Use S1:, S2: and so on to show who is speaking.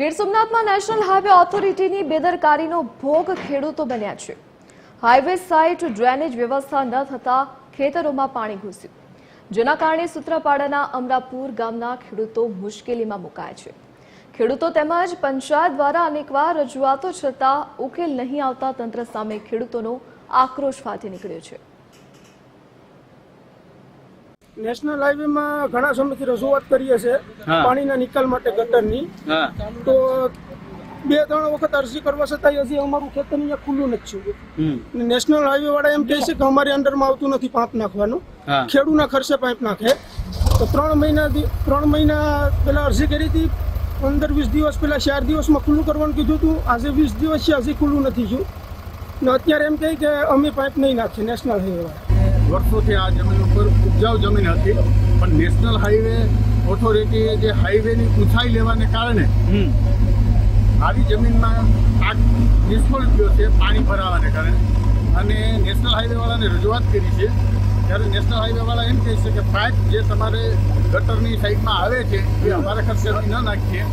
S1: ગીર સોમનાથમાં national highway ઓથોરિટીની બેદરકારીનો ભોગ ખેડૂતો બન્યા છે. હાઈવે સાઇટ ડ્રેનેજ વ્યવસ્થા ન થતાં ખેતરોમાં પાણી ઘૂસ્યું. જેના કારણે સૂત્રાપાડાના અમરાપુર ગામના ખેડૂતો મુશ્કેલીમાં મુકાયા છે. ખેડૂતો તેમજ પંચાયત દ્વારા અનેકવાર રજૂઆતો છતાં ઉકેલ નહીં આવતા તંત્ર સામે ખેડૂતોનો આક્રોશ ફાટી નીકળ્યો છે.
S2: નેશનલ હાઈવેમાં ઘણા સમયથી રજૂઆત કરીએ છે પાણીના નિકાલ માટે ગટરની. તો બે ત્રણ વખત અરજી કરવા છતાંય હજી અમારું ખેતર અહીંયા ખુલ્લું નથી થયું. નેશનલ હાઈવે વાળા એમ કહે છે કે અમારી અંડરમાં આવતું નથી પાઇપ નાખવાનું. ખેડૂના ખર્ચે પાઇપ નાખે. તો ત્રણ મહિનાથી ત્રણ મહિના પહેલા અરજી કરી હતી. પંદર વીસ દિવસ પહેલા ચાર દિવસમાં ખુલ્લું કરવાનું કીધું હતું. આજે વીસ દિવસ છે હજી ખુલ્લું નથી થયું. ને અત્યારે એમ કહે કે અમે પાઇપ નહીં નાખીએ નેશનલ હાઈવે વાળા.
S3: વર્ષોથી આ જમીન ઉપર ઉપજાઉ જમીન હતી. પણ નેશનલ હાઈવે ઓથોરિટીએ જે હાઈવેની ઊંચાઈ લેવાને કારણે આવી જમીનમાં આગ નિષ્ફળ થયો છે પાણી ભરાવાને કારણે. અને નેશનલ હાઈવેવાળાને રજૂઆત કરી છે ત્યારે નેશનલ હાઈવેવાળા એમ કહે છે કે પાઇપ જે તમારે ગટરની સાઈડમાં આવે છે એ અમારા ખર્ચેથી ન નાખીએ.